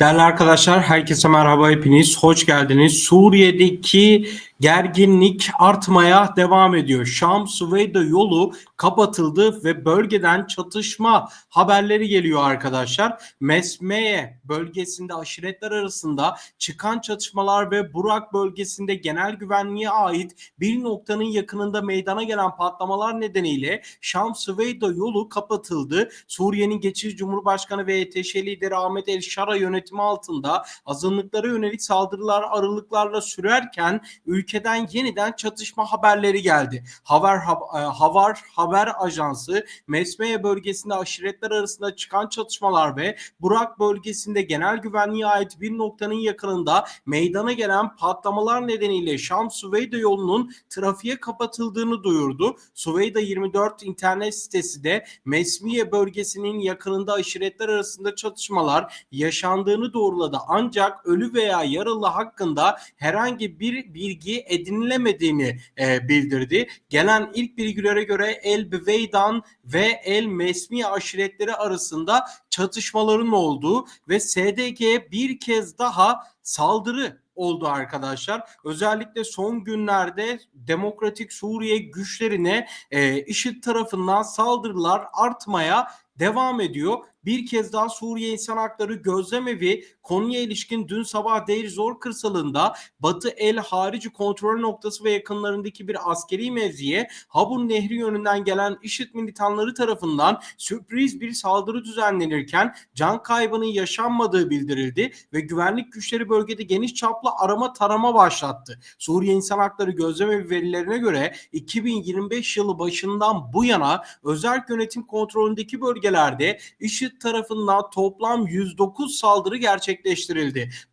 Değerli arkadaşlar, herkese merhaba hepiniz. Hoş geldiniz. Suriye'deki gerginlik artmaya devam ediyor. Şam-Süveyda yolu kapatıldı ve bölgeden çatışma haberleri geliyor arkadaşlar. Mesmeye bölgesinde aşiretler arasında çıkan çatışmalar ve Burak bölgesinde genel güvenliğe ait bir noktanın yakınında meydana gelen patlamalar nedeniyle Şam-Süveyda yolu kapatıldı. Suriye'nin geçici Cumhurbaşkanı ve YTŞ lideri Ahmet El Şara yönetimi altında azınlıklara yönelik saldırılar aralıklarla sürerken ülkeden yeniden çatışma haberleri geldi. Haber e, Havar haber ajansı Mesmeye bölgesinde aşiretler arasında çıkan çatışmalar ve Burak bölgesinde genel güvenliğe ait bir noktanın yakınında meydana gelen patlamalar nedeniyle Şam Süveyda yolunun trafiğe kapatıldığını duyurdu. Süveyda 24 internet sitesi de Mesmiye bölgesinin yakınında aşiretler arasında çatışmalar yaşandığını doğruladı. Ancak ölü veya yaralı hakkında herhangi bir bilgi edinilemediğini e, bildirdi. Gelen ilk bilgilere göre El Biveydan ve El Mesmi aşiretleri arasında çatışmaların olduğu ve SDG'ye bir kez daha saldırı oldu arkadaşlar. Özellikle son günlerde Demokratik Suriye güçlerine e, IŞİD tarafından saldırılar artmaya devam ediyor. Bir kez daha Suriye İnsan Hakları Gözlemevi konuya ilişkin dün sabah Deir Zor kırsalında Batı El Harici kontrol noktası ve yakınlarındaki bir askeri mevziye Habur Nehri yönünden gelen IŞİD militanları tarafından sürpriz bir saldırı düzenlenirken can kaybının yaşanmadığı bildirildi ve güvenlik güçleri bölgede geniş çaplı arama tarama başlattı. Suriye İnsan Hakları Gözlemevi verilerine göre 2025 yılı başından bu yana özel yönetim kontrolündeki bölgelerde IŞİD tarafından toplam 109 saldırı gerçekleştirildi.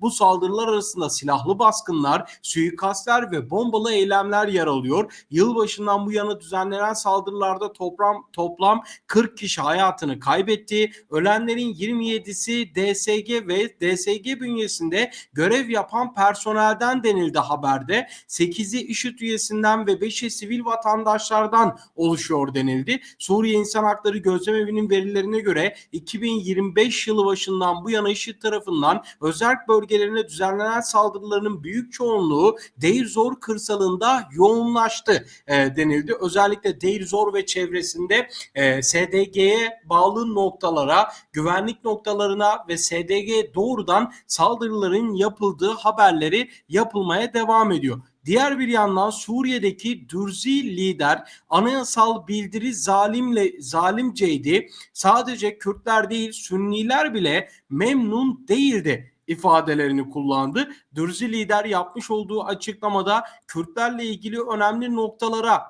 Bu saldırılar arasında silahlı baskınlar, suikastler ve bombalı eylemler yer alıyor. Yılbaşından bu yana düzenlenen saldırılarda toplam toplam 40 kişi hayatını kaybetti. Ölenlerin 27'si DSG ve DSG bünyesinde görev yapan personelden denildi haberde. 8'i IŞİD üyesinden ve 5'i sivil vatandaşlardan oluşuyor denildi. Suriye İnsan Hakları Gözlemevi'nin verilerine göre 2025 yılı başından bu yana IŞİD tarafından özel bölgelerine düzenlenen saldırılarının büyük çoğunluğu Deir Zor kırsalında yoğunlaştı e, denildi. Özellikle Deir Zor ve çevresinde e, SDG'ye bağlı noktalara, güvenlik noktalarına ve SDG'ye doğrudan saldırıların yapıldığı haberleri yapılmaya devam ediyor. Diğer bir yandan Suriye'deki Dürzi lider anayasal bildiri zalimle zalimceydi. Sadece Kürtler değil Sünniler bile memnun değildi ifadelerini kullandı. Dürzi lider yapmış olduğu açıklamada Kürtlerle ilgili önemli noktalara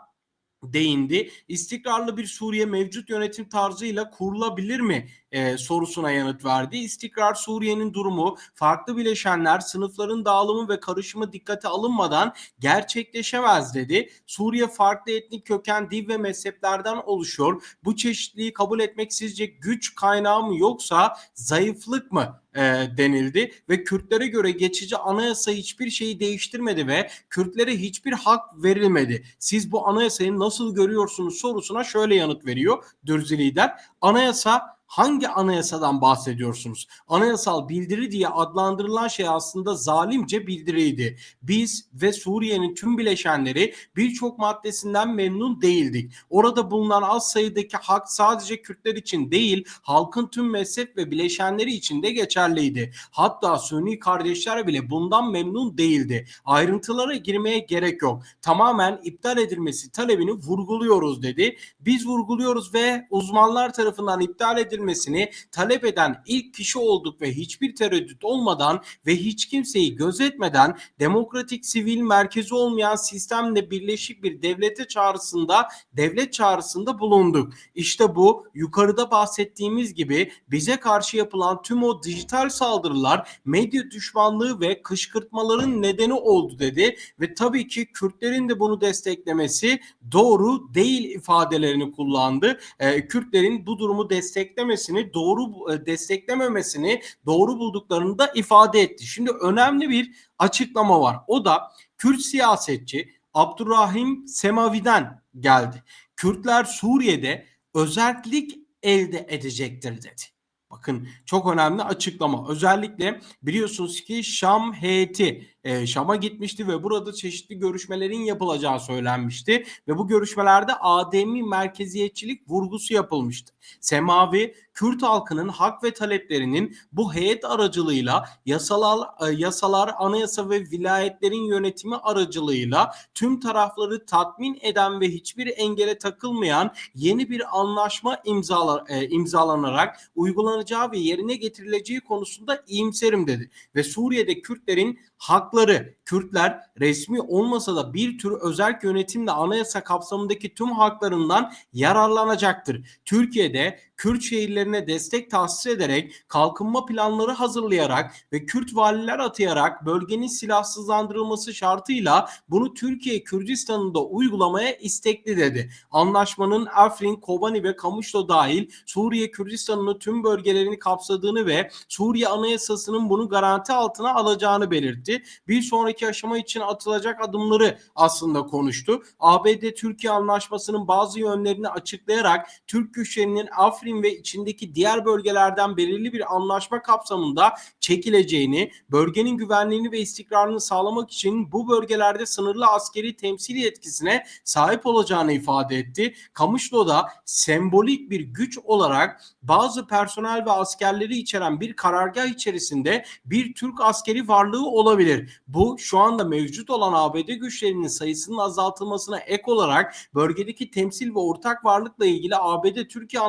değindi. İstikrarlı bir Suriye mevcut yönetim tarzıyla kurulabilir mi e, sorusuna yanıt verdi. İstikrar Suriye'nin durumu, farklı bileşenler, sınıfların dağılımı ve karışımı dikkate alınmadan gerçekleşemez dedi. Suriye farklı etnik köken, dil ve mezheplerden oluşuyor. Bu çeşitliliği kabul etmek sizce güç kaynağı mı yoksa zayıflık mı? e, denildi ve Kürtlere göre geçici anayasa hiçbir şeyi değiştirmedi ve Kürtlere hiçbir hak verilmedi. Siz bu anayasayı nasıl görüyorsunuz sorusuna şöyle yanıt veriyor Dürzi lider. Anayasa hangi anayasadan bahsediyorsunuz? Anayasal bildiri diye adlandırılan şey aslında zalimce bildiriydi. Biz ve Suriye'nin tüm bileşenleri birçok maddesinden memnun değildik. Orada bulunan az sayıdaki hak sadece Kürtler için değil, halkın tüm mezhep ve bileşenleri için de geçerliydi. Hatta Sünni kardeşler bile bundan memnun değildi. Ayrıntılara girmeye gerek yok. Tamamen iptal edilmesi talebini vurguluyoruz dedi. Biz vurguluyoruz ve uzmanlar tarafından iptal edilmesi edilmesini talep eden ilk kişi olduk ve hiçbir tereddüt olmadan ve hiç kimseyi gözetmeden demokratik sivil merkezi olmayan sistemle birleşik bir devlete çağrısında devlet çağrısında bulunduk. İşte bu yukarıda bahsettiğimiz gibi bize karşı yapılan tüm o dijital saldırılar medya düşmanlığı ve kışkırtmaların nedeni oldu dedi ve tabii ki Kürtlerin de bunu desteklemesi doğru değil ifadelerini kullandı. Ee, Kürtlerin bu durumu destekleme desteklemesini doğru e, desteklememesini doğru bulduklarını da ifade etti. Şimdi önemli bir açıklama var. O da Kürt siyasetçi Abdurrahim Semavi'den geldi. Kürtler Suriye'de özellik elde edecektir dedi. Bakın çok önemli açıklama. Özellikle biliyorsunuz ki Şam heyeti e, Şam'a gitmişti ve burada çeşitli görüşmelerin yapılacağı söylenmişti ve bu görüşmelerde ademi merkeziyetçilik vurgusu yapılmıştı. Semavi Kürt halkının hak ve taleplerinin bu heyet aracılığıyla yasalar, e, yasalar, anayasa ve vilayetlerin yönetimi aracılığıyla tüm tarafları tatmin eden ve hiçbir engele takılmayan yeni bir anlaşma imzalar, e, imzalanarak uygulanacağı ve yerine getirileceği konusunda iyimserim dedi. Ve Suriye'de Kürtlerin hakları, Kürtler resmi olmasa da bir tür özerk yönetimle anayasa kapsamındaki tüm haklarından yararlanacaktır. Türkiye'de Kürt şehirlerine destek tahsis ederek kalkınma planları hazırlayarak ve Kürt valiler atayarak bölgenin silahsızlandırılması şartıyla bunu Türkiye Kürdistan'ında uygulamaya istekli dedi. Anlaşmanın Afrin, Kobani ve Kamışlo dahil Suriye Kürdistan'ın tüm bölgelerini kapsadığını ve Suriye Anayasası'nın bunu garanti altına alacağını belirtti. Bir sonraki aşama için atılacak adımları aslında konuştu. ABD-Türkiye anlaşmasının bazı yönlerini açıklayarak Türk güçlerinin Afrin ve içindeki diğer bölgelerden belirli bir anlaşma kapsamında çekileceğini, bölgenin güvenliğini ve istikrarını sağlamak için bu bölgelerde sınırlı askeri temsili yetkisine sahip olacağını ifade etti. Kamışlo'da sembolik bir güç olarak bazı personel ve askerleri içeren bir karargah içerisinde bir Türk askeri varlığı olabilir. Bu şu anda mevcut olan ABD güçlerinin sayısının azaltılmasına ek olarak bölgedeki temsil ve ortak varlıkla ilgili ABD-Türkiye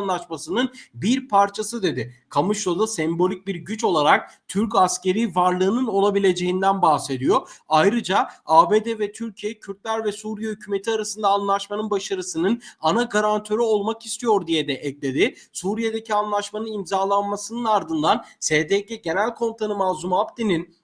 anlaşmasının bir parçası dedi. Kamışlo'da sembolik bir güç olarak Türk askeri varlığının olabileceğinden bahsediyor. Ayrıca ABD ve Türkiye Kürtler ve Suriye hükümeti arasında anlaşmanın başarısının ana garantörü olmak istiyor diye de ekledi. Suriye'deki anlaşmanın imzalanmasının ardından SDG Genel Komutanı Mazlum Abdi'nin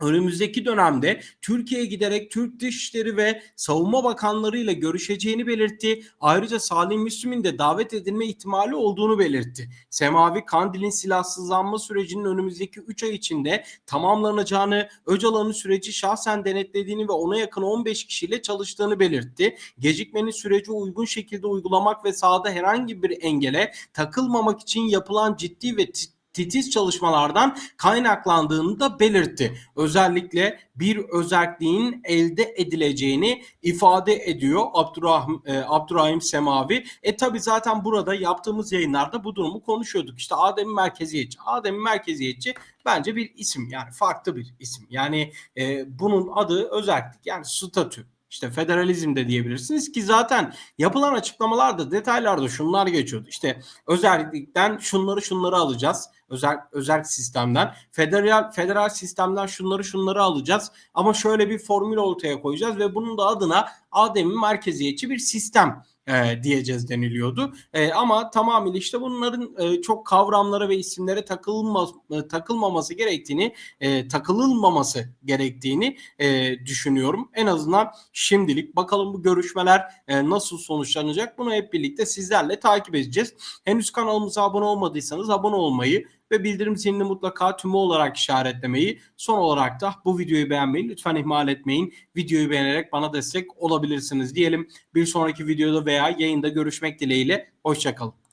önümüzdeki dönemde Türkiye'ye giderek Türk Dışişleri ve Savunma Bakanları ile görüşeceğini belirtti. Ayrıca Salim Müslüm'ün de davet edilme ihtimali olduğunu belirtti. Semavi Kandil'in silahsızlanma sürecinin önümüzdeki 3 ay içinde tamamlanacağını, Öcalan'ın süreci şahsen denetlediğini ve ona yakın 15 kişiyle çalıştığını belirtti. Gecikmenin süreci uygun şekilde uygulamak ve sahada herhangi bir engele takılmamak için yapılan ciddi ve titiz çalışmalardan kaynaklandığını da belirtti. Özellikle bir özelliğin elde edileceğini ifade ediyor Abdurrahim, e, Abdurrahim Semavi. E tabi zaten burada yaptığımız yayınlarda bu durumu konuşuyorduk. İşte Adem Merkeziyetçi. Adem Merkeziyetçi bence bir isim yani farklı bir isim. Yani e, bunun adı özellik yani statü işte federalizm de diyebilirsiniz ki zaten yapılan açıklamalarda detaylarda şunlar geçiyordu. İşte özellikten şunları şunları alacağız. Özel özel sistemden federal federal sistemden şunları şunları alacağız ama şöyle bir formül ortaya koyacağız ve bunun da adına Adem'in merkeziyetçi bir sistem e, diyeceğiz deniliyordu. E, ama tamamıyla işte bunların e, çok kavramlara ve isimlere takılma, e, takılmaması gerektiğini, e, takılılmaması gerektiğini e, düşünüyorum. En azından şimdilik bakalım bu görüşmeler e, nasıl sonuçlanacak bunu hep birlikte sizlerle takip edeceğiz. Henüz kanalımıza abone olmadıysanız abone olmayı ve bildirim zilini mutlaka tümü olarak işaretlemeyi son olarak da bu videoyu beğenmeyi lütfen ihmal etmeyin. Videoyu beğenerek bana destek olabilirsiniz diyelim. Bir sonraki videoda veya yayında görüşmek dileğiyle. Hoşçakalın.